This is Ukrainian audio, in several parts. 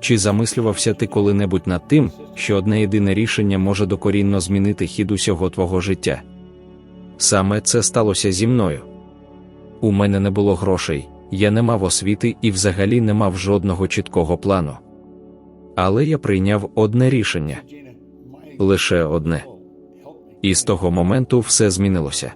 чи замислювався ти коли-небудь над тим, що одне єдине рішення може докорінно змінити хід усього твого життя? Саме це сталося зі мною. У мене не було грошей, я не мав освіти і взагалі не мав жодного чіткого плану. Але я прийняв одне рішення лише одне. І з того моменту все змінилося.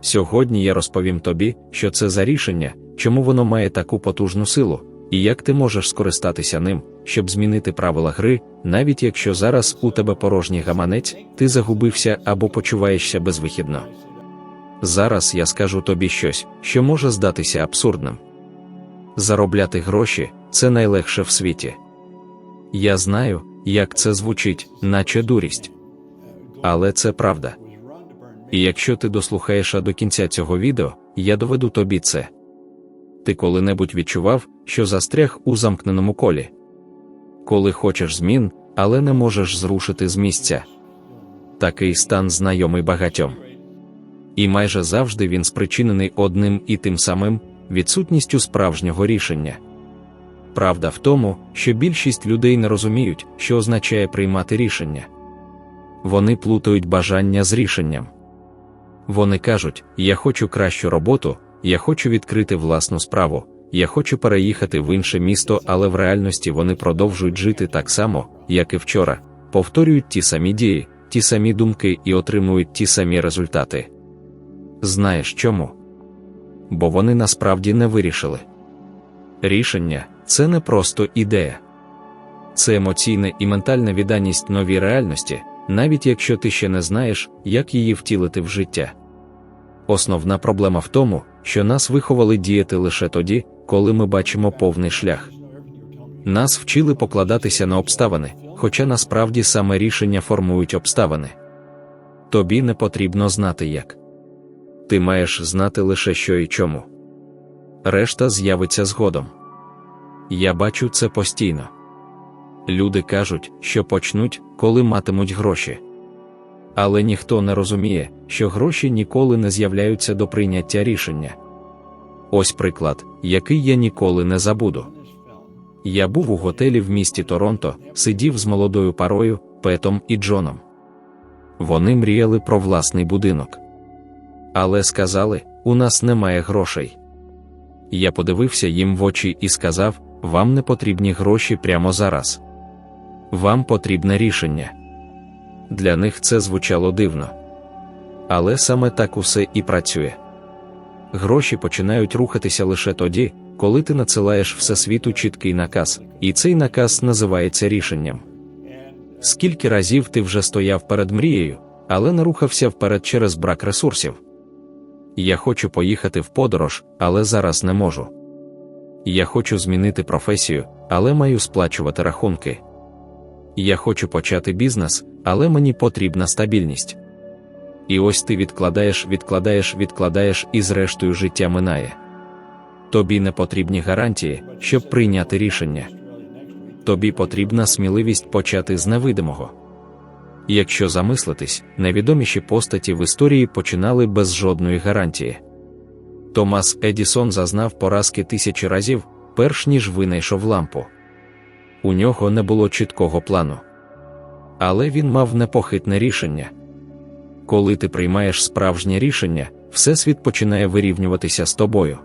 Сьогодні я розповім тобі, що це за рішення, чому воно має таку потужну силу, і як ти можеш скористатися ним, щоб змінити правила гри, навіть якщо зараз у тебе порожній гаманець, ти загубився або почуваєшся безвихідно. Зараз я скажу тобі щось, що може здатися абсурдним. Заробляти гроші це найлегше в світі. Я знаю, як це звучить, наче дурість. Але це правда. І якщо ти дослухаєш до кінця цього відео, я доведу тобі це. Ти коли-небудь відчував, що застряг у замкненому колі. Коли хочеш змін, але не можеш зрушити з місця. Такий стан знайомий багатьом. І майже завжди він спричинений одним і тим самим відсутністю справжнього рішення. Правда в тому, що більшість людей не розуміють, що означає приймати рішення. Вони плутають бажання з рішенням. Вони кажуть: Я хочу кращу роботу, я хочу відкрити власну справу, я хочу переїхати в інше місто, але в реальності вони продовжують жити так само, як і вчора, повторюють ті самі дії, ті самі думки і отримують ті самі результати. Знаєш чому? Бо вони насправді не вирішили. Рішення це не просто ідея, це емоційна і ментальна відданість новій реальності, навіть якщо ти ще не знаєш, як її втілити в життя. Основна проблема в тому, що нас виховали діяти лише тоді, коли ми бачимо повний шлях. Нас вчили покладатися на обставини, хоча насправді саме рішення формують обставини. Тобі не потрібно знати як. Ти маєш знати лише що і чому. Решта з'явиться згодом. Я бачу це постійно. Люди кажуть, що почнуть, коли матимуть гроші. Але ніхто не розуміє, що гроші ніколи не з'являються до прийняття рішення. Ось приклад, який я ніколи не забуду. Я був у готелі в місті Торонто, сидів з молодою парою, Петом і Джоном. Вони мріяли про власний будинок. Але сказали: у нас немає грошей. Я подивився їм в очі і сказав: вам не потрібні гроші прямо зараз. Вам потрібне рішення. Для них це звучало дивно. Але саме так усе і працює. Гроші починають рухатися лише тоді, коли ти надсилаєш всесвіту чіткий наказ, і цей наказ називається рішенням. Скільки разів ти вже стояв перед мрією, але не рухався вперед через брак ресурсів. Я хочу поїхати в подорож, але зараз не можу. Я хочу змінити професію, але маю сплачувати рахунки. Я хочу почати бізнес, але мені потрібна стабільність. І ось ти відкладаєш, відкладаєш, відкладаєш, і зрештою життя минає. Тобі не потрібні гарантії, щоб прийняти рішення. Тобі потрібна сміливість почати з невидимого. Якщо замислитись, найвідоміші постаті в історії починали без жодної гарантії. Томас Едісон зазнав поразки тисячі разів, перш ніж винайшов лампу. У нього не було чіткого плану. Але він мав непохитне рішення. Коли ти приймаєш справжнє рішення, Всесвіт починає вирівнюватися з тобою.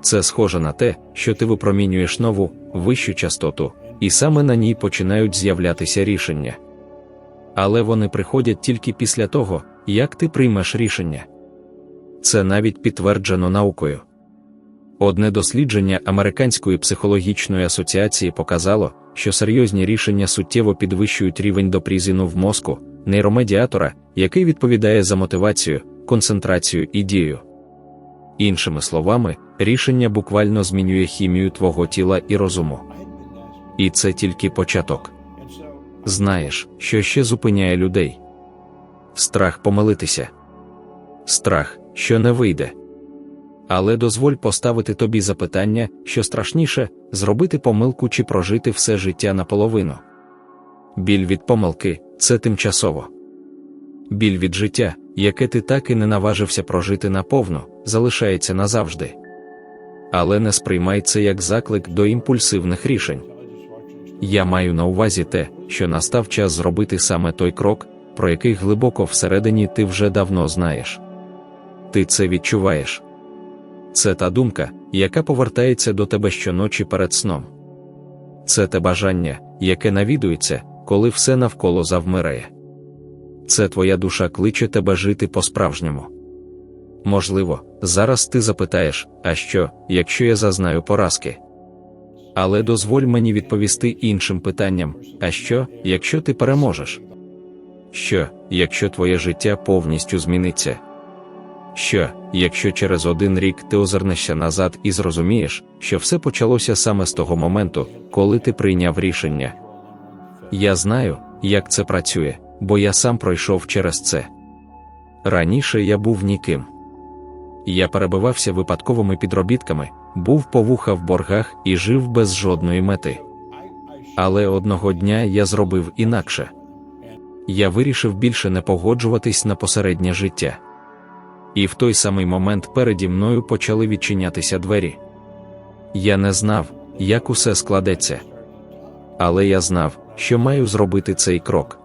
Це схоже на те, що ти випромінюєш нову, вищу частоту, і саме на ній починають з'являтися рішення. Але вони приходять тільки після того, як ти приймеш рішення. Це навіть підтверджено наукою. Одне дослідження Американської психологічної асоціації показало, що серйозні рішення суттєво підвищують рівень допрізіну в мозку, нейромедіатора, який відповідає за мотивацію, концентрацію і дію. Іншими словами, рішення буквально змінює хімію твого тіла і розуму. І це тільки початок. Знаєш, що ще зупиняє людей? Страх помилитися, страх, що не вийде. Але дозволь поставити тобі запитання, що страшніше зробити помилку чи прожити все життя наполовину. Біль від помилки це тимчасово. Біль від життя, яке ти так і не наважився прожити наповну, залишається назавжди. Але не сприймай це як заклик до імпульсивних рішень. Я маю на увазі те, що настав час зробити саме той крок, про який глибоко всередині ти вже давно знаєш. Ти це відчуваєш. Це та думка, яка повертається до тебе щоночі перед сном. Це те бажання, яке навідується, коли все навколо завмирає. Це твоя душа кличе тебе жити по-справжньому. Можливо, зараз ти запитаєш, а що, якщо я зазнаю поразки? Але дозволь мені відповісти іншим питанням: а що, якщо ти переможеш? Що, якщо твоє життя повністю зміниться? Що, якщо через один рік ти озирнешся назад і зрозумієш, що все почалося саме з того моменту, коли ти прийняв рішення? Я знаю, як це працює, бо я сам пройшов через це. Раніше я був ніким. Я перебивався випадковими підробітками, був по вуха в боргах і жив без жодної мети. Але одного дня я зробив інакше. Я вирішив більше не погоджуватись на посереднє життя. І в той самий момент переді мною почали відчинятися двері. Я не знав, як усе складеться. Але я знав, що маю зробити цей крок.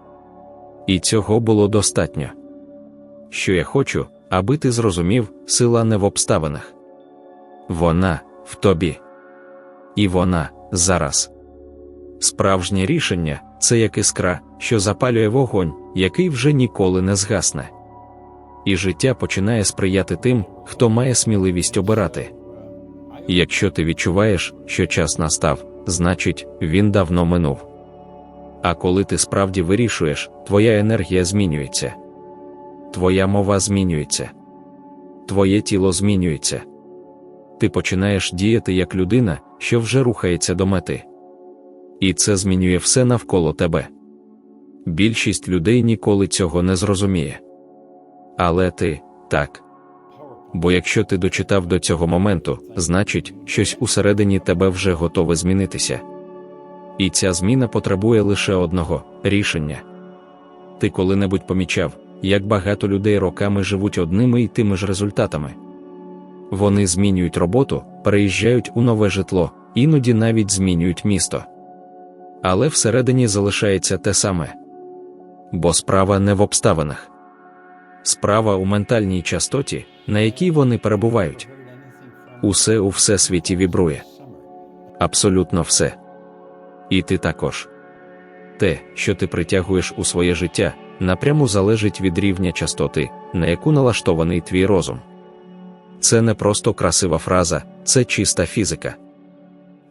І цього було достатньо. Що я хочу, аби ти зрозумів, сила не в обставинах. Вона в тобі. І вона зараз. Справжнє рішення це як іскра, що запалює вогонь, який вже ніколи не згасне. І життя починає сприяти тим, хто має сміливість обирати. Якщо ти відчуваєш, що час настав, значить, він давно минув. А коли ти справді вирішуєш, твоя енергія змінюється, твоя мова змінюється, твоє тіло змінюється. Ти починаєш діяти як людина, що вже рухається до мети. І це змінює все навколо тебе. Більшість людей ніколи цього не зрозуміє. Але ти так. Бо якщо ти дочитав до цього моменту, значить, щось усередині тебе вже готове змінитися. І ця зміна потребує лише одного рішення. Ти коли-небудь помічав, як багато людей роками живуть одними і тими ж результатами. Вони змінюють роботу, переїжджають у нове житло, іноді навіть змінюють місто. Але всередині залишається те саме. Бо справа не в обставинах. Справа у ментальній частоті, на якій вони перебувають. Усе у всесвіті вібрує. Абсолютно все. І ти також. Те, що ти притягуєш у своє життя, напряму залежить від рівня частоти, на яку налаштований твій розум. Це не просто красива фраза, це чиста фізика.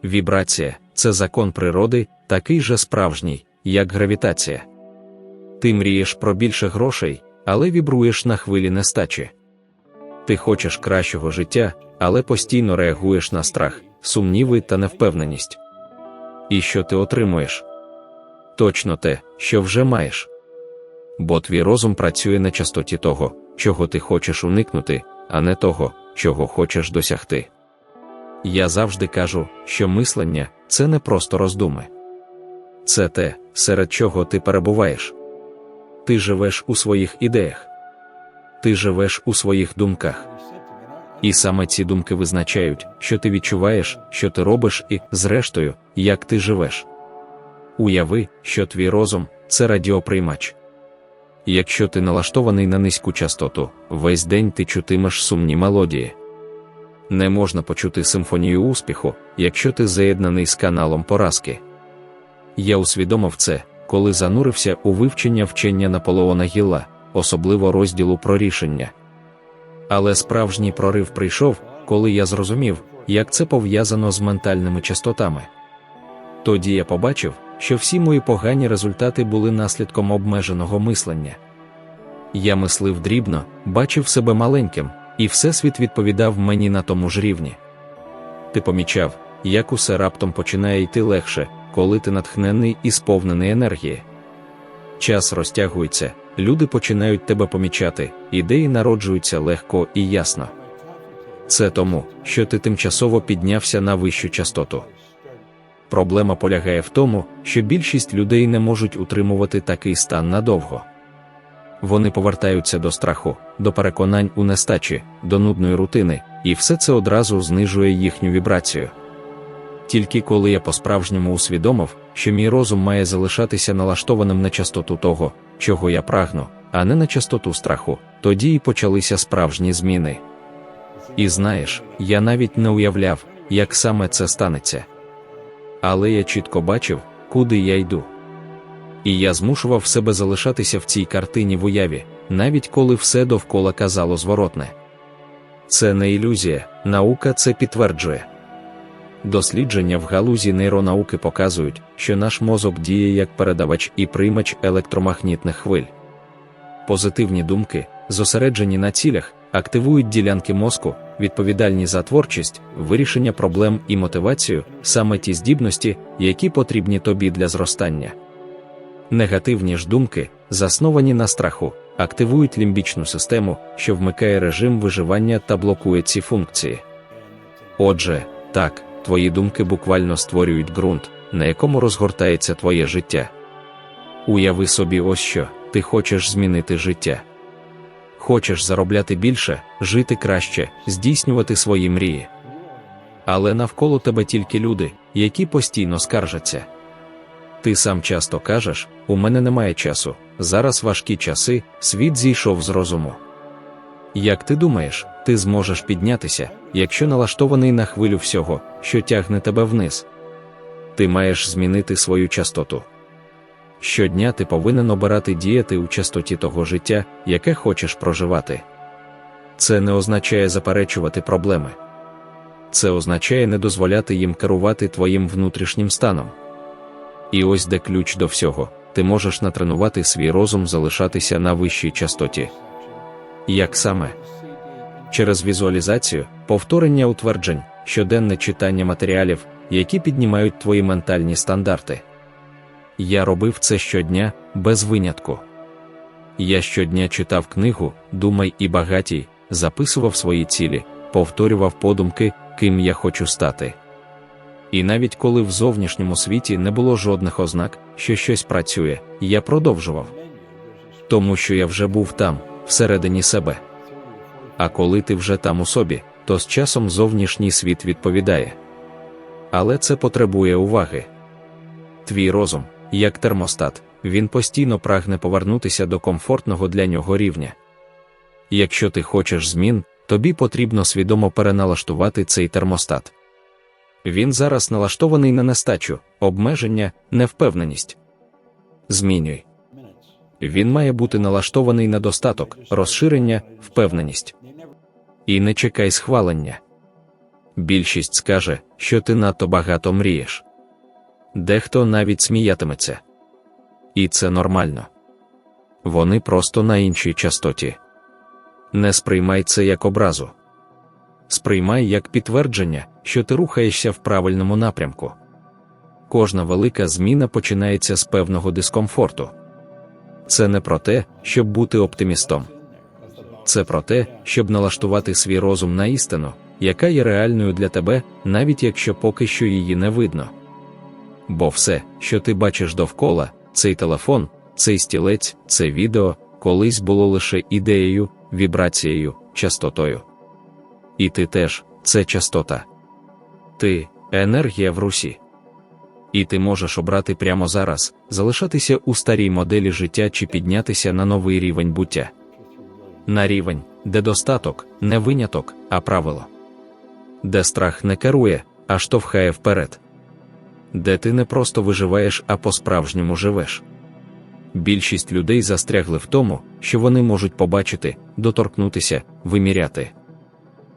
Вібрація це закон природи, такий же справжній, як гравітація. Ти мрієш про більше грошей, але вібруєш на хвилі нестачі. Ти хочеш кращого життя, але постійно реагуєш на страх, сумніви та невпевненість. І що ти отримуєш? Точно те, що вже маєш. Бо твій розум працює на частоті того, чого ти хочеш уникнути, а не того, чого хочеш досягти. Я завжди кажу, що мислення це не просто роздуми. Це те, серед чого ти перебуваєш. Ти живеш у своїх ідеях, ти живеш у своїх думках. І саме ці думки визначають, що ти відчуваєш, що ти робиш, і, зрештою, як ти живеш. Уяви, що твій розум це радіоприймач. Якщо ти налаштований на низьку частоту, весь день ти чутимеш сумні мелодії. Не можна почути симфонію успіху, якщо ти заєднаний з каналом поразки. Я усвідомив це, коли занурився у вивчення вчення Наполеона Гілла, особливо розділу про рішення. Але справжній прорив прийшов, коли я зрозумів, як це пов'язано з ментальними частотами. Тоді я побачив, що всі мої погані результати були наслідком обмеженого мислення. Я мислив дрібно, бачив себе маленьким, і Всесвіт відповідав мені на тому ж рівні. Ти помічав, як усе раптом починає йти легше, коли ти натхнений і сповнений енергії. Час розтягується, люди починають тебе помічати, ідеї народжуються легко і ясно. Це тому, що ти тимчасово піднявся на вищу частоту. Проблема полягає в тому, що більшість людей не можуть утримувати такий стан надовго. Вони повертаються до страху, до переконань у нестачі, до нудної рутини, і все це одразу знижує їхню вібрацію. Тільки коли я по-справжньому усвідомив, що мій розум має залишатися налаштованим на частоту того, чого я прагну, а не на частоту страху, тоді і почалися справжні зміни. І знаєш, я навіть не уявляв, як саме це станеться. Але я чітко бачив, куди я йду. І я змушував себе залишатися в цій картині в уяві, навіть коли все довкола казало зворотне. Це не ілюзія, наука це підтверджує. Дослідження в галузі нейронауки показують, що наш мозок діє як передавач і приймач електромагнітних хвиль. Позитивні думки, зосереджені на цілях, активують ділянки мозку, відповідальні за творчість, вирішення проблем і мотивацію, саме ті здібності, які потрібні тобі для зростання. Негативні ж думки, засновані на страху, активують лімбічну систему, що вмикає режим виживання та блокує ці функції. Отже, так, твої думки буквально створюють ґрунт, на якому розгортається твоє життя. Уяви собі ось що ти хочеш змінити життя. Хочеш заробляти більше, жити краще, здійснювати свої мрії. Але навколо тебе тільки люди, які постійно скаржаться. Ти сам часто кажеш: у мене немає часу, зараз важкі часи, світ зійшов з розуму. Як ти думаєш, ти зможеш піднятися, якщо налаштований на хвилю всього, що тягне тебе вниз? Ти маєш змінити свою частоту. Щодня ти повинен обирати діяти у частоті того життя, яке хочеш проживати. Це не означає заперечувати проблеми. Це означає не дозволяти їм керувати твоїм внутрішнім станом. І ось де ключ до всього, ти можеш натренувати свій розум залишатися на вищій частоті. Як саме? Через візуалізацію, повторення утверджень, щоденне читання матеріалів, які піднімають твої ментальні стандарти. Я робив це щодня, без винятку. Я щодня читав книгу Думай і багатій, записував свої цілі, повторював подумки, ким я хочу стати. І навіть коли в зовнішньому світі не було жодних ознак, що щось працює, я продовжував. Тому що я вже був там, всередині себе. А коли ти вже там у собі, то з часом зовнішній світ відповідає. Але це потребує уваги. Твій розум, як термостат, він постійно прагне повернутися до комфортного для нього рівня. Якщо ти хочеш змін, тобі потрібно свідомо переналаштувати цей термостат. Він зараз налаштований на нестачу, обмеження, невпевненість. Змінюй. Він має бути налаштований на достаток, розширення, впевненість. І не чекай схвалення. Більшість скаже, що ти надто багато мрієш. Дехто навіть сміятиметься. І це нормально. Вони просто на іншій частоті. Не сприймай це як образу. Сприймай як підтвердження, що ти рухаєшся в правильному напрямку. Кожна велика зміна починається з певного дискомфорту. Це не про те, щоб бути оптимістом. Це про те, щоб налаштувати свій розум на істину, яка є реальною для тебе, навіть якщо поки що її не видно. Бо все, що ти бачиш довкола, цей телефон, цей стілець, це відео, колись було лише ідеєю, вібрацією, частотою. І ти теж це частота. Ти енергія в русі. І ти можеш обрати прямо зараз, залишатися у старій моделі життя чи піднятися на новий рівень буття. На рівень, де достаток, не виняток, а правило. Де страх не керує, а штовхає вперед. Де ти не просто виживаєш, а по-справжньому живеш. Більшість людей застрягли в тому, що вони можуть побачити, доторкнутися, виміряти.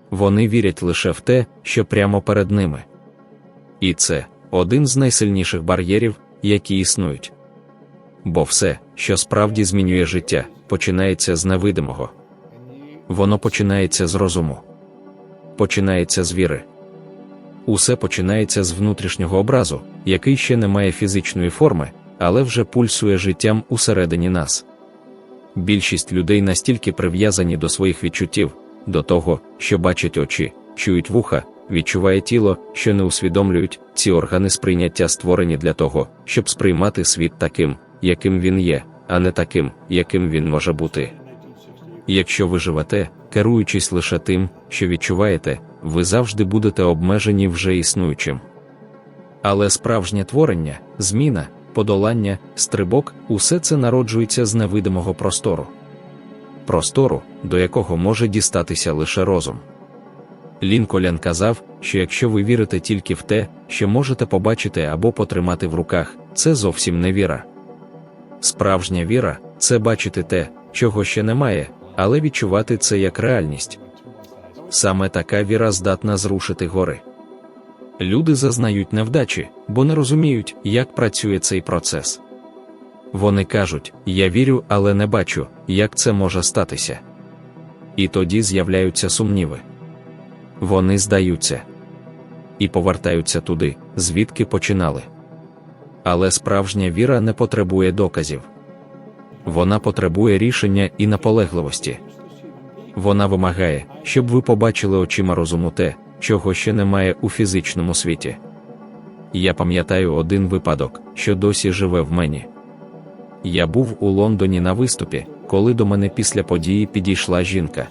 Вони вірять лише в те, що прямо перед ними. І це один з найсильніших бар'єрів, які існують. Бо все, що справді змінює життя, починається з невидимого. Воно починається з розуму, починається з віри. Усе починається з внутрішнього образу, який ще не має фізичної форми, але вже пульсує життям усередині нас. Більшість людей настільки прив'язані до своїх відчуттів, до того, що бачать очі, чують вуха, відчуває тіло, що не усвідомлюють, ці органи сприйняття створені для того, щоб сприймати світ таким, яким він є, а не таким, яким він може бути. Якщо ви живете, керуючись лише тим, що відчуваєте, ви завжди будете обмежені вже існуючим. Але справжнє творення, зміна, подолання, стрибок усе це народжується з невидимого простору. Простору, до якого може дістатися лише розум. Лінколян казав, що якщо ви вірите тільки в те, що можете побачити або потримати в руках, це зовсім не віра. Справжня віра це бачити те, чого ще немає, але відчувати це як реальність. Саме така віра здатна зрушити гори. Люди зазнають невдачі, бо не розуміють, як працює цей процес. Вони кажуть: Я вірю, але не бачу, як це може статися. І тоді з'являються сумніви. Вони здаються і повертаються туди, звідки починали. Але справжня віра не потребує доказів. Вона потребує рішення і наполегливості. Вона вимагає, щоб ви побачили очима розуму те, чого ще немає у фізичному світі. Я пам'ятаю один випадок, що досі живе в мені. Я був у Лондоні на виступі, коли до мене після події підійшла жінка.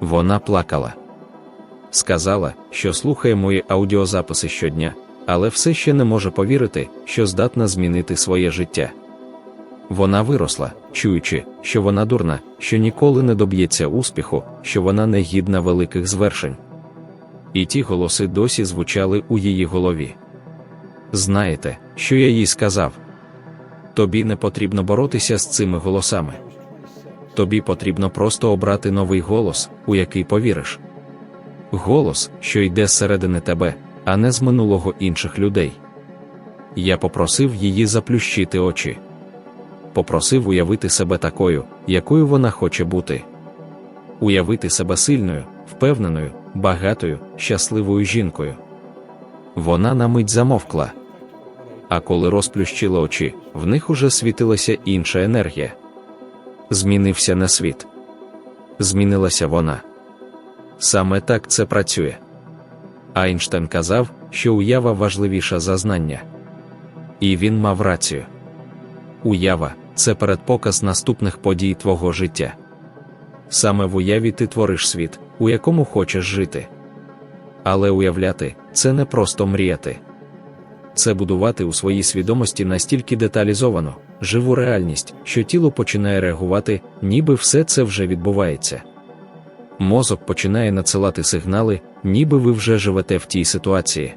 Вона плакала. Сказала, що слухає мої аудіозаписи щодня, але все ще не може повірити, що здатна змінити своє життя. Вона виросла, чуючи, що вона дурна, що ніколи не доб'ється успіху, що вона не гідна великих звершень. І ті голоси досі звучали у її голові. Знаєте, що я їй сказав? Тобі не потрібно боротися з цими голосами. Тобі потрібно просто обрати новий голос, у який повіриш. Голос, що йде зсередини тебе, а не з минулого інших людей. Я попросив її заплющити очі. Попросив уявити себе такою, якою вона хоче бути. Уявити себе сильною, впевненою, багатою, щасливою жінкою. Вона на мить замовкла. А коли розплющила очі, в них уже світилася інша енергія. Змінився не світ. Змінилася вона. Саме так це працює. Айнштейн казав, що уява важливіша за знання. І він мав рацію. Уява це передпоказ наступних подій твого життя. Саме в уяві ти твориш світ, у якому хочеш жити. Але уявляти це не просто мріяти. Це будувати у своїй свідомості настільки деталізовано, живу реальність, що тіло починає реагувати, ніби все це вже відбувається. Мозок починає надсилати сигнали, ніби ви вже живете в тій ситуації.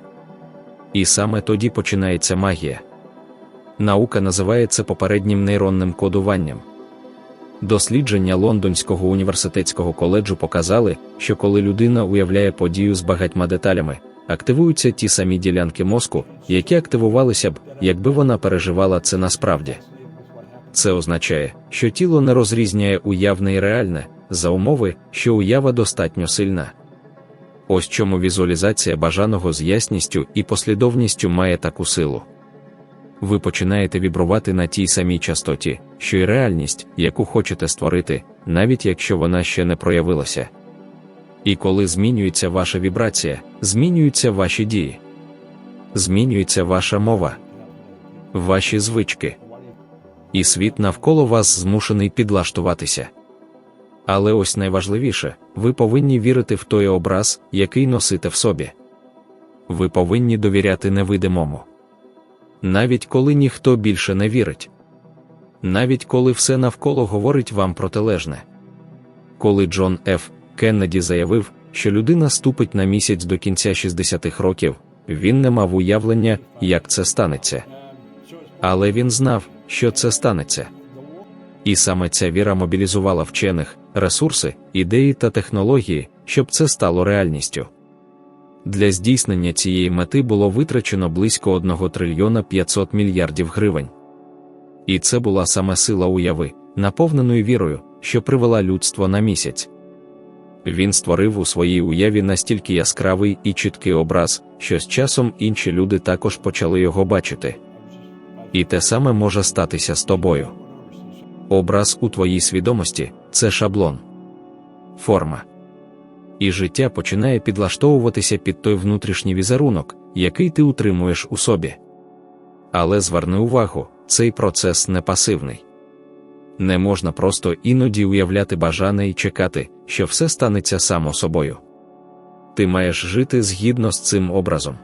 І саме тоді починається магія. Наука називає це попереднім нейронним кодуванням. Дослідження Лондонського університетського коледжу показали, що коли людина уявляє подію з багатьма деталями, активуються ті самі ділянки мозку, які активувалися б, якби вона переживала це насправді. Це означає, що тіло не розрізняє уявне і реальне, за умови, що уява достатньо сильна. Ось чому візуалізація бажаного з ясністю і послідовністю має таку силу. Ви починаєте вібрувати на тій самій частоті, що й реальність, яку хочете створити, навіть якщо вона ще не проявилася. І коли змінюється ваша вібрація, змінюються ваші дії, змінюється ваша мова, ваші звички. І світ навколо вас змушений підлаштуватися. Але ось найважливіше, ви повинні вірити в той образ, який носите в собі. Ви повинні довіряти невидимому. Навіть коли ніхто більше не вірить. Навіть коли все навколо говорить вам протилежне. Коли Джон Ф. Кеннеді заявив, що людина ступить на місяць до кінця 60-х років, він не мав уявлення, як це станеться. Але він знав, що це станеться. І саме ця віра мобілізувала вчених, ресурси, ідеї та технології, щоб це стало реальністю. Для здійснення цієї мети було витрачено близько 1 трильйона 500 мільярдів гривень. І це була саме сила уяви, наповненої вірою, що привела людство на місяць. Він створив у своїй уяві настільки яскравий і чіткий образ, що з часом інші люди також почали його бачити. І те саме може статися з тобою. Образ у твоїй свідомості це шаблон, форма. І життя починає підлаштовуватися під той внутрішній візерунок, який ти утримуєш у собі. Але зверни увагу, цей процес не пасивний. Не можна просто іноді уявляти бажане і чекати, що все станеться само собою. Ти маєш жити згідно з цим образом.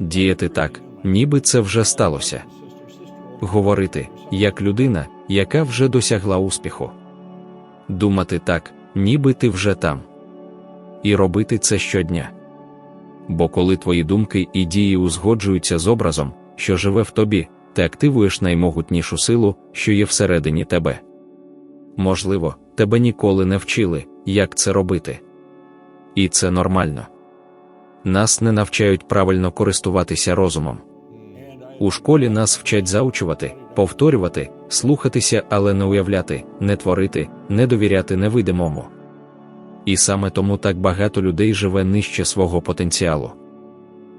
діяти так, ніби це вже сталося. Говорити, як людина, яка вже досягла успіху. Думати так, ніби ти вже там. І робити це щодня. Бо коли твої думки і дії узгоджуються з образом, що живе в тобі, ти активуєш наймогутнішу силу, що є всередині тебе. Можливо, тебе ніколи не вчили, як це робити. І це нормально. Нас не навчають правильно користуватися розумом. У школі нас вчать заучувати, повторювати, слухатися, але не уявляти, не творити, не довіряти невидимому. І саме тому так багато людей живе нижче свого потенціалу.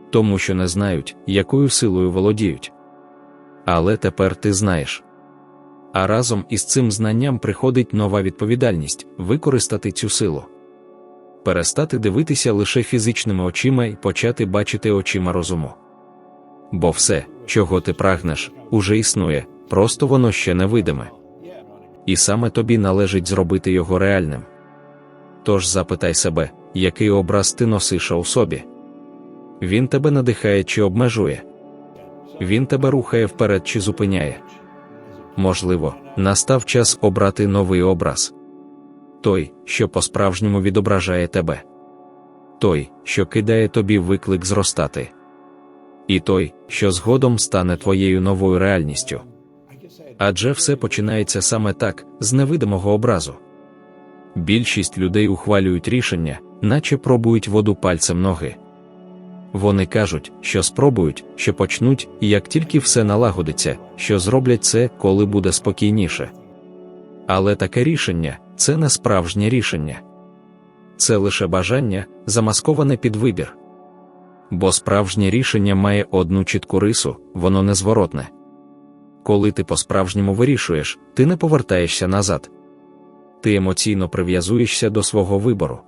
Тому що не знають, якою силою володіють. Але тепер ти знаєш. А разом із цим знанням приходить нова відповідальність використати цю силу. Перестати дивитися лише фізичними очима і почати бачити очима розуму. Бо все, чого ти прагнеш, уже існує, просто воно ще невидиме. І саме тобі належить зробити його реальним. Тож запитай себе, який образ ти носиш у собі. Він тебе надихає чи обмежує, він тебе рухає вперед чи зупиняє. Можливо, настав час обрати новий образ той, що по-справжньому відображає тебе, той, що кидає тобі виклик зростати, і той, що згодом стане твоєю новою реальністю. Адже все починається саме так, з невидимого образу. Більшість людей ухвалюють рішення, наче пробують воду пальцем ноги. Вони кажуть, що спробують, що почнуть, і як тільки все налагодиться, що зроблять це, коли буде спокійніше. Але таке рішення це не справжнє рішення. Це лише бажання, замасковане під вибір. Бо справжнє рішення має одну чітку рису, воно незворотне. Коли ти по-справжньому вирішуєш, ти не повертаєшся назад. Ти емоційно прив'язуєшся до свого вибору.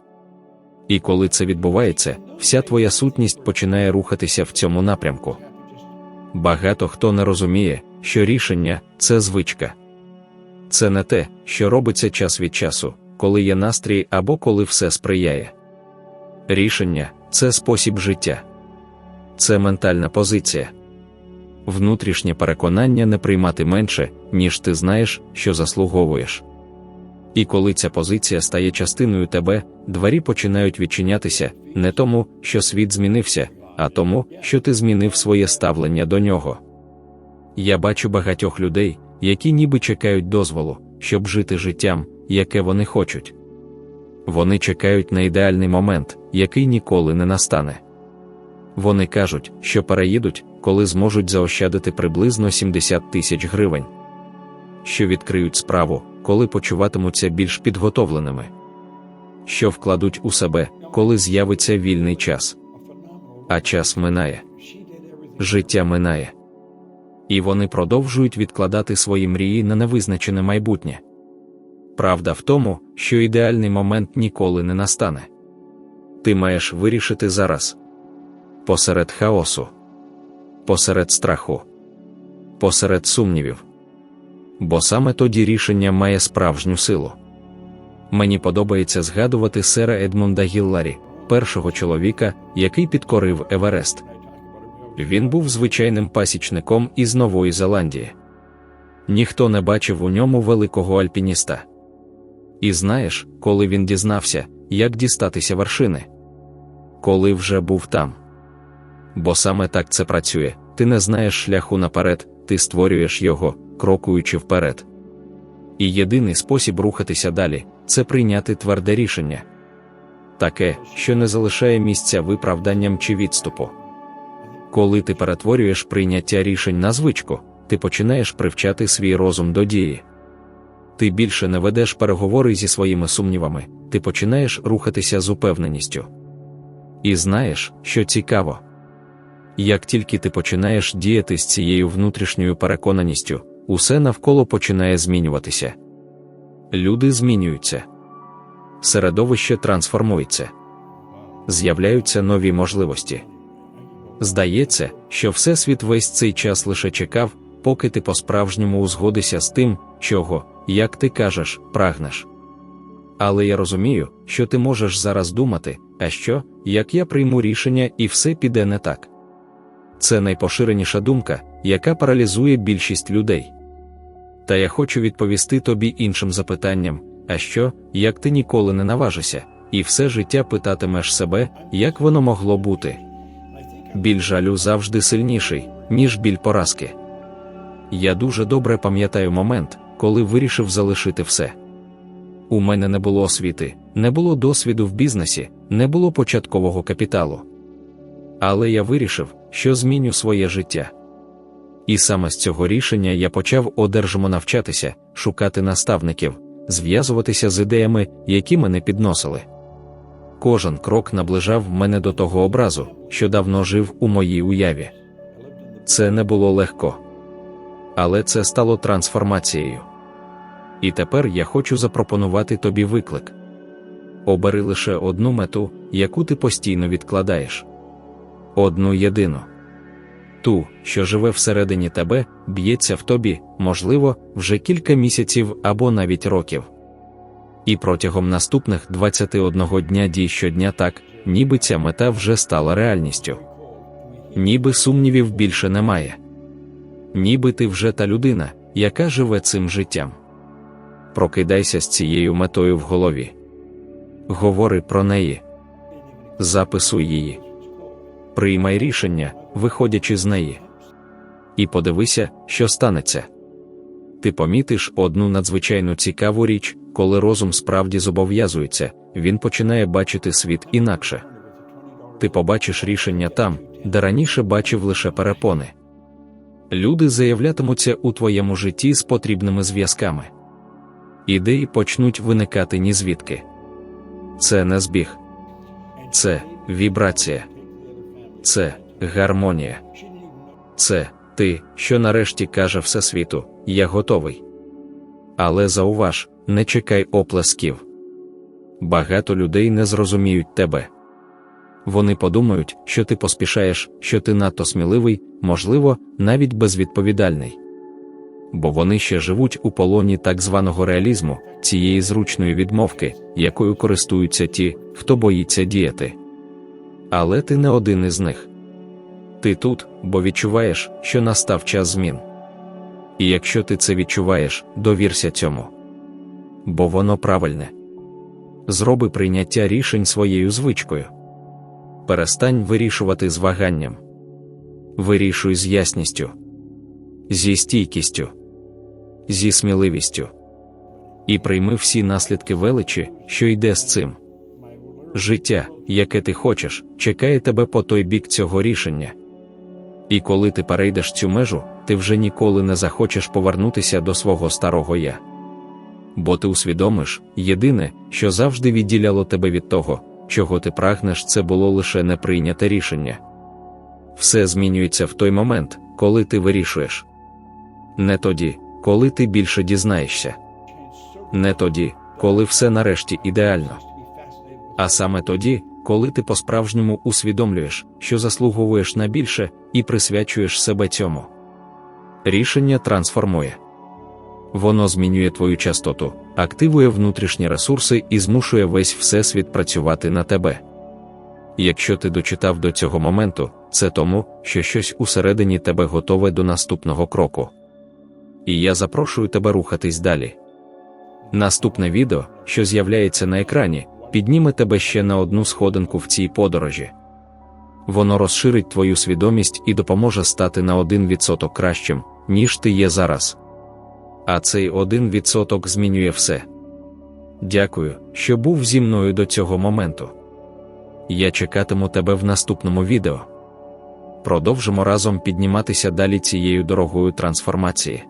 І коли це відбувається, вся твоя сутність починає рухатися в цьому напрямку. Багато хто не розуміє, що рішення це звичка. Це не те, що робиться час від часу, коли є настрій або коли все сприяє. Рішення це спосіб життя, це ментальна позиція, внутрішнє переконання не приймати менше, ніж ти знаєш, що заслуговуєш. І коли ця позиція стає частиною тебе, двері починають відчинятися не тому, що світ змінився, а тому, що ти змінив своє ставлення до нього. Я бачу багатьох людей, які ніби чекають дозволу, щоб жити життям, яке вони хочуть. Вони чекають на ідеальний момент, який ніколи не настане. Вони кажуть, що переїдуть, коли зможуть заощадити приблизно 70 тисяч гривень, що відкриють справу, коли почуватимуться більш підготовленими, що вкладуть у себе, коли з'явиться вільний час. А час минає, життя минає. І вони продовжують відкладати свої мрії на невизначене майбутнє. Правда в тому, що ідеальний момент ніколи не настане. Ти маєш вирішити зараз посеред хаосу, посеред страху, посеред сумнівів. Бо саме тоді рішення має справжню силу. Мені подобається згадувати сера Едмунда Гілларі, першого чоловіка, який підкорив Еверест. Він був звичайним пасічником із Нової Зеландії. Ніхто не бачив у ньому великого альпініста. І знаєш, коли він дізнався, як дістатися вершини? Коли вже був там. Бо саме так це працює, ти не знаєш шляху наперед, ти створюєш його, крокуючи вперед. І єдиний спосіб рухатися далі це прийняти тверде рішення таке, що не залишає місця виправданням чи відступу. Коли ти перетворюєш прийняття рішень на звичку, ти починаєш привчати свій розум до дії. Ти більше не ведеш переговори зі своїми сумнівами, ти починаєш рухатися з упевненістю. І знаєш, що цікаво. Як тільки ти починаєш діяти з цією внутрішньою переконаністю, усе навколо починає змінюватися. Люди змінюються, середовище трансформується, з'являються нові можливості. Здається, що Всесвіт весь цей час лише чекав, поки ти по-справжньому узгодишся з тим, чого, як ти кажеш, прагнеш. Але я розумію, що ти можеш зараз думати, а що, як я прийму рішення і все піде не так. Це найпоширеніша думка, яка паралізує більшість людей. Та я хочу відповісти тобі іншим запитанням: а що, як ти ніколи не наважишся, і все життя питатимеш себе, як воно могло бути? Біль жалю завжди сильніший, ніж біль поразки. Я дуже добре пам'ятаю момент, коли вирішив залишити все. У мене не було освіти, не було досвіду в бізнесі, не було початкового капіталу. Але я вирішив, що зміню своє життя. І саме з цього рішення я почав одержимо навчатися, шукати наставників, зв'язуватися з ідеями, які мене підносили. Кожен крок наближав мене до того образу, що давно жив у моїй уяві. Це не було легко. Але це стало трансформацією. І тепер я хочу запропонувати тобі виклик. Обери лише одну мету, яку ти постійно відкладаєш. Одну єдину. Ту, що живе всередині тебе, б'ється в тобі, можливо, вже кілька місяців або навіть років. І протягом наступних 21 дня дій щодня так, ніби ця мета вже стала реальністю. Ніби сумнівів більше немає. Ніби ти вже та людина, яка живе цим життям. Прокидайся з цією метою в голові. Говори про неї. Записуй її. Приймай рішення, виходячи з неї. І подивися, що станеться. Ти помітиш одну надзвичайно цікаву річ, коли розум справді зобов'язується, він починає бачити світ інакше. Ти побачиш рішення там, де раніше бачив лише перепони. Люди заявлятимуться у твоєму житті з потрібними зв'язками. Ідеї почнуть виникати ні звідки. Це не збіг, це вібрація, це гармонія. Це ти, що нарешті каже Всесвіту, я готовий. Але зауваж, не чекай оплесків. Багато людей не зрозуміють тебе. Вони подумають, що ти поспішаєш, що ти надто сміливий, можливо, навіть безвідповідальний. Бо вони ще живуть у полоні так званого реалізму, цієї зручної відмовки, якою користуються ті, хто боїться діяти. Але ти не один із них. Ти тут, бо відчуваєш, що настав час змін. І якщо ти це відчуваєш, довірся цьому. Бо воно правильне. Зроби прийняття рішень своєю звичкою. Перестань вирішувати з ваганням. Вирішуй з ясністю, зі стійкістю, зі сміливістю. І прийми всі наслідки величі, що йде з цим. Життя, яке ти хочеш, чекає тебе по той бік цього рішення. І коли ти перейдеш цю межу, ти вже ніколи не захочеш повернутися до свого старого я. Бо ти усвідомиш, єдине, що завжди відділяло тебе від того, чого ти прагнеш, це було лише неприйняте рішення. Все змінюється в той момент, коли ти вирішуєш. Не тоді, коли ти більше дізнаєшся. Не тоді, коли все нарешті ідеально. А саме тоді, коли ти по-справжньому усвідомлюєш, що заслуговуєш на більше і присвячуєш себе цьому. Рішення трансформує. Воно змінює твою частоту, активує внутрішні ресурси і змушує весь всесвіт працювати на тебе. Якщо ти дочитав до цього моменту, це тому, що щось усередині тебе готове до наступного кроку. І я запрошую тебе рухатись далі. Наступне відео, що з'являється на екрані, підніме тебе ще на одну сходинку в цій подорожі. Воно розширить твою свідомість і допоможе стати на 1% кращим, ніж ти є зараз. А цей 1% змінює все. Дякую, що був зі мною до цього моменту. Я чекатиму тебе в наступному відео. Продовжимо разом підніматися далі цією дорогою трансформації.